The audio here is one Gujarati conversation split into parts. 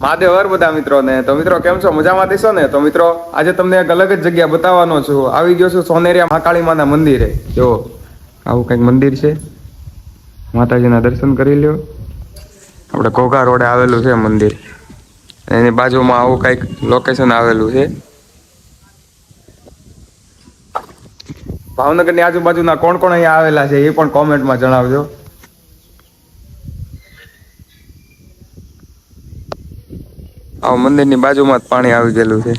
મહાદેવ હર બધા મિત્રોને. તો મિત્રો, કેમ છો? મજામાં દેશો ને? તો મિત્રો, આજે તમને એક અલગ જ જગ્યા બતાવવાનો છું. આવી ગયો છું સોનેરિયા મહાકાળી માના મંદિરે. જો, આવું કંઈક મંદિર છે. માતાજીના દર્શન કરી લ્યો. આપણે ઘોઘા રોડે આવેલું છે મંદિર. એની બાજુમાં આવું કંઈક લોકેશન આવેલું છે. ભાવનગરની આજુબાજુના કોણ કોણ અહીંયા આવેલા છે એ પણ કોમેન્ટમાં જણાવજો. આ મંદિરની બાજુમાં જ પાણી આવી ગયેલું છે.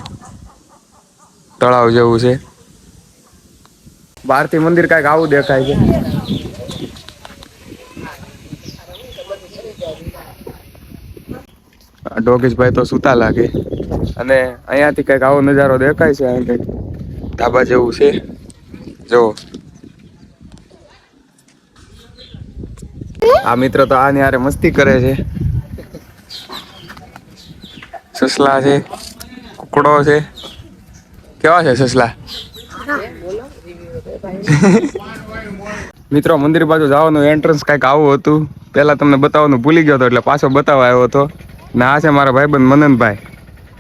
તળાવ જેવું છે. બહારથી મંદિર કાંઈક આવું દેખાય છે. ડોગીશભાઈ તો સુતા લાગે. અને અહીંયાથી કંઈક આવો નજારો દેખાય છે અહીં કંઈક. ધાબા જેવું છે. જો. આ મિત્ર તો આની હારે મસ્તી કરે છે. સસલા છે, કુકડો છે. કેવા છે સસલા? મિત્રો, મંદિર બાજુ જવાનું એન્ટ્રન્સ કાંઈક આવું હતું. પહેલાં તમને બતાવવાનું ભૂલી ગયો હતો, એટલે પાછો બતાવવા આવ્યો હતો. ને આ છે મારા ભાઈબંધ મનનભાઈ.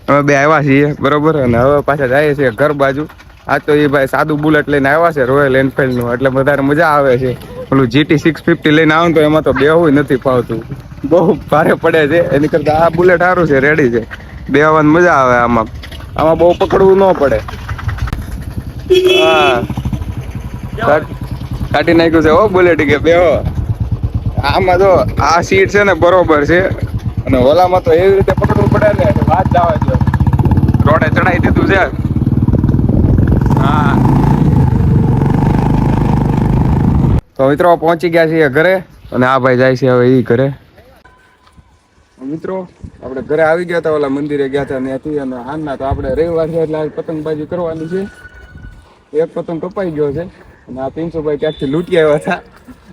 અમે બે આવ્યા છીએ, બરોબર? અને હવે પાછા જઈએ છીએ ઘર બાજુ. આ તો એ ભાઈ સાદું બુલેટ લઈને આવ્યા છે રોયલ એનફિલ્ડનું એટલે વધારે મજા આવે છે. પેલું જીટી સિક્સ ફિફ્ટી લઈને આવું તો એમાં તો બેવું નથી ફાવતું. બહુ ભારે પડે છે. એની કરતાં આ બુલેટ સારું છે રેડી છે. બેવાની મજા આવે આમાં. આમાં બહુ પકડવું ન પડે. હા. કાઢ- નાખ્યું છે હો બુલેટ કે બેહો. આમાં તો આ સીટ છે ને બરોબર છે. અને ઓલામાં તો એવી રીતે પકડવું પડે ને વાત જવા છે. રોડે ચડાઈ દીધું છે. હા. તો મિત્રો પહોંચી ગયા છીએ ઘરે. અને આ ભાઈ જાય છે હવે એ ઘરે. મિત્રો આપણે ઘરે આવી ગયા હતા ઓલા મંદિરે ગયા હતા ત્યાંથી અને હાલના તો આપણે રવિવાર છે એટલે પતંગબાજી કરવાની છે. એક પતંગ કપાઈ ગયો છે અને આ પિન્સુભાઈ ક્યાંકથી લૂંટી આવ્યા હતા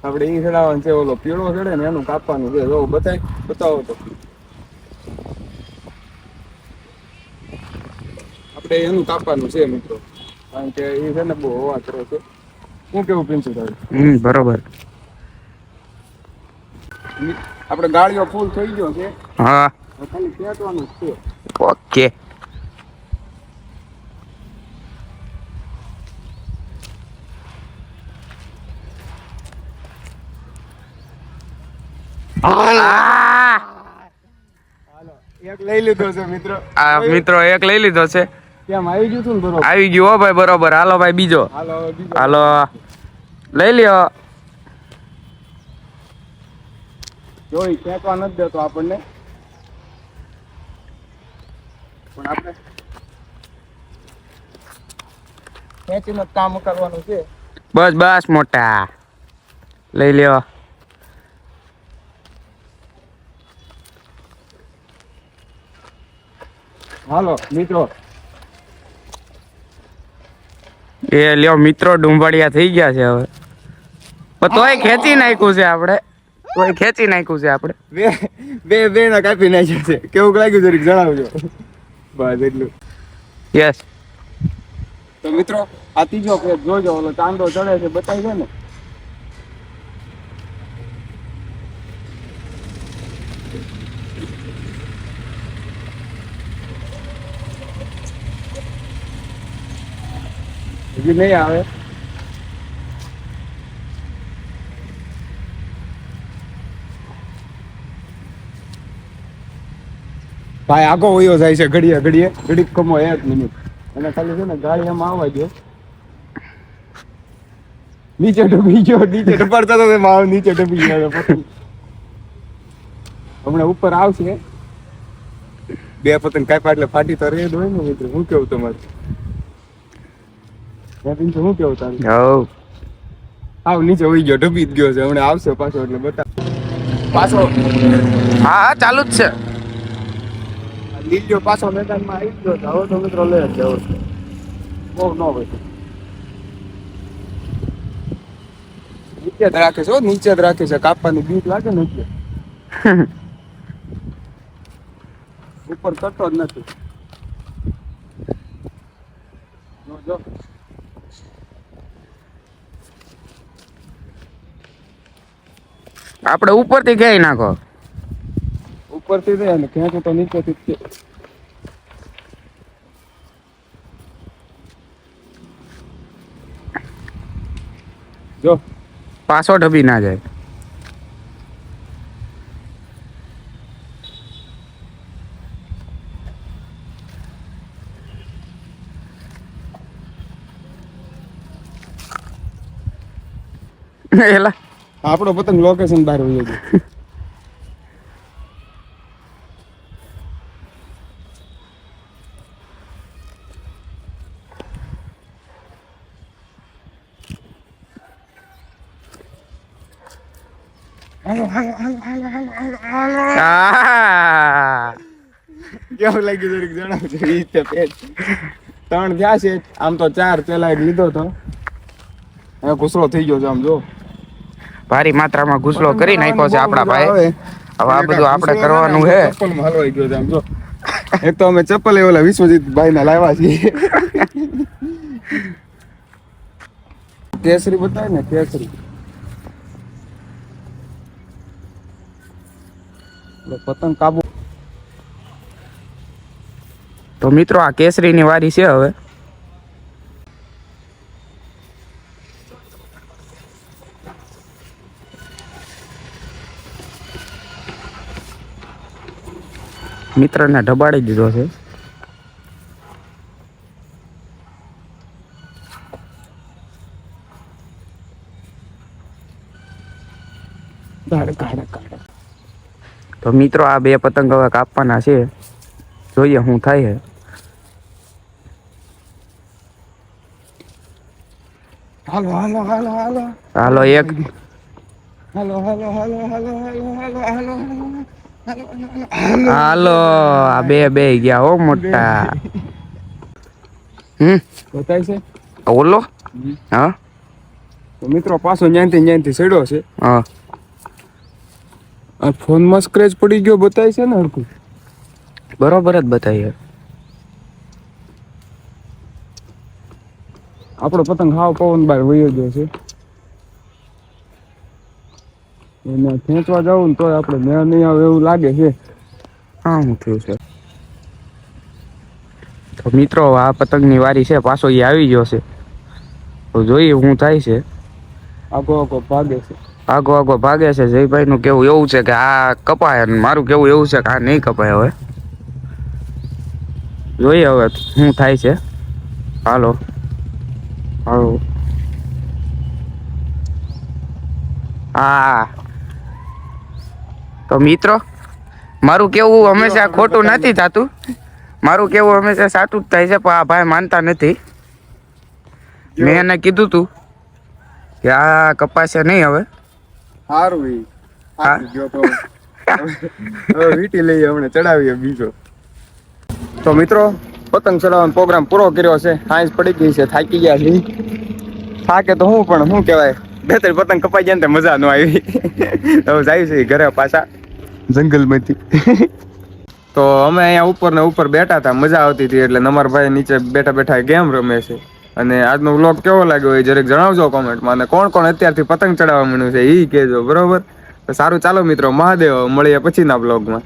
આપણે એ ચડાવવાનું છે ઓલો પીળો ચડે ને એનું કાપવાનું છે. જો બતાય બતાવો તો. આપણે એનું કાપવાનું છે મિત્રો. કારણ કે એ છે ને બહુ હવા કરો છે. શું કેવું હમ બરોબર. આપણે ગાડીઓ ફૂલ થઈ ગયો છે. હા. ખાલી પેટવાનું છે. ઓકે. એક લઈ લીધો છે મિત્રો. આ મિત્રો એક લઈ લીધો છે. કેમ આવી ગયું ને બરોબર? આવી ગયો હો ભાઈ બરોબર. હાલો ભાઈ બીજો. હાલો બીજો. હાલો. લઈ લ્યો. જોઈ ખેંચવા નથી દેતો આપણને. પણ આપણે ખેંચીને કામ કરવાનું છે. બસ બસ મોટા. લઈ લ્યો. હાલો મિત્રો. એ લ્યો મિત્રો ડુંબાડિયા થઈ ગયા છે હવે. પણ તોય ખેંચી નાખ્યું છે આપણે. તોય ખેંચી નાખ્યું છે આપણે? બે બે બે ના કાપી નાખ્યા છે. કેવું લાગ્યું જરીક જણાવજો. બસ એટલું. યસ તો મિત્રો આ ત્રીજો ફેર જોજો ઓલો ચાંદો ચડે છે બતાવી દે ને. હજી નહીં આવે. ભાઈ આગો વયો જાય છે ઘડીએ ઘડીએ. ઘડીક કમો એક મિનિટ અને ખાલી છે ને ગાડી એમ આવવા દે નીચે ડૂબી ગયો નીચે ડૂબાડતા તો એમ આવ નીચે ડૂબી ગયો પતંગ હમણાં ઉપર આવશે. બે પતંગ કાપ્યા એટલે ફાટી તો રેડ હોય ને મિત્ર. શું કેવું તમારે? મેં શું કેવું તારું? હવ. આવ નીચે ઉઈ ગયો ડૂબી જ ગયો છે. હમણાં આવશે પાછો એટલે બતા પાછો. હા હા ચાલુ જ છે. લીલ્યો પાછો મેદાનમાં આવી ગયો છે. હવે તો મિત્રો લે જ જાવ બહુ ન હોય નીચે જ રાખે છે નીચે જ રાખે છે. કાપવાની બીક લાગે ને એટલે. ઉપર કરતો જ નથી. જો, આપણે ઉપરથી ક્યાંય નાખો. ઉપરથી દે અને ખેંચું તો નીચેથી જ છે. જો. પાછો ડબી ના જાય. એલા. આપણો પતંગ લોકેશન બહાર વયો કેવું લાગ્યું જરીક જણાવજો ઈ તે પેજ ત્રણ થયા છે. આમ તો ચાર પેલા એક લીધો તો. એ ઘૂસરો થઈ ગયો છે આમ જો. ભારી માત્રામાં ઘૂસલો કરી નાખ્યો છે આપણા ભાઈ. હવે આ બધું આપણે કરવાનું છે. ચપ્પલમાં હલવાઈ ગયો છે આમ જો. એક તો અમે ચપ્પલ એ ઓલા વિશ્વજીત ભાઈ ના લાવ્યા છીએ. કેસરી બતાવે ને કેસરી. પતંગ કાબુ તો મિત્રો આ કેસરીની વારી છે હવે મિત્રને ઢબાડી દીધો છે તો મિત્રો આ બે પતંગ હવે કાપવાના છે જોઈએ શું થાય હાલો હાલો હાલો હાલો હાલો એક હાલો હાલો હાલો હાલો હાલો હાલો હાલો હાલો હાલો આ બે બે ગયા હો મોટા હમ બતાય છે ઓલો હા મિત્રો પાછો ન્યાંથી ન્યાંથી સડ્યો છે હા આ ફોનમાં સ્ક્રેચ પડી ગયો બતાય છે ને હરકું બરોબર જ બતાવીએ આપણો પતંગ હાવ પવન બાર વયો ગયો છે. એને ખેંચવા જવું તોય આપણે મેળ નહીં આવે એવું લાગે છે. હા હું થયું છે. તો મિત્રો આ પતંગની વારી છે પાછો એ આવી ગયો છે. તો જોઈએ હું થાય છે. આગો આગો ભાગે છે. આગો આગો ભાગે છે. જયભાઈ નું કેવું એવું છે કે આ કપાય મારું કેવું એવું છે કે આ નહીં કપાય હવે. જોઈએ હવે શું થાય છે. હાલો. હાલો. હા. તો મિત્રો મારું કેવું હંમેશા ખોટું નથી થતું. મારું કેવું હંમેશા સાચું જ થાય છે પણ આ ભાઈ માનતા નથી. મેં એને કીધું તું કે આ કપાશે નહીં હવે. સારું ઈ. હા. ગયો તો હવે. વીટી લઈએ હમણાં ચડાવીએ બીજો. તો મિત્રો પતંગ ચડાવવાનો પ્રોગ્રામ પૂરો કર્યો છે. સાંજ પડી ગઈ છે થાકી ગયા છે થાકે તો હું પણ શું કહેવાય બે ત્રણ પતંગ કપાઈ ગયા ને મજા ન આવી. તો જાય છે ઘરે પાછા જંગલમાંથી. તો અમે અહીંયા ઉપર ને ઉપર બેઠા હતા મજા આવતી હતી એટલે નમર ભાઈ નીચે બેઠા બેઠા ગેમ રમે છે. અને આજનો વ્લોગ કેવો લાગ્યો એ જરીક જણાવજો કોમેન્ટમાં અને કોણ કોણ અત્યારથી પતંગ ચડાવવા માંડ્યું છે એ કહેજો, બરોબર? તો સારું ચાલો મિત્રો, મહાદેવ, મળીએ પછીના બ્લોગમાં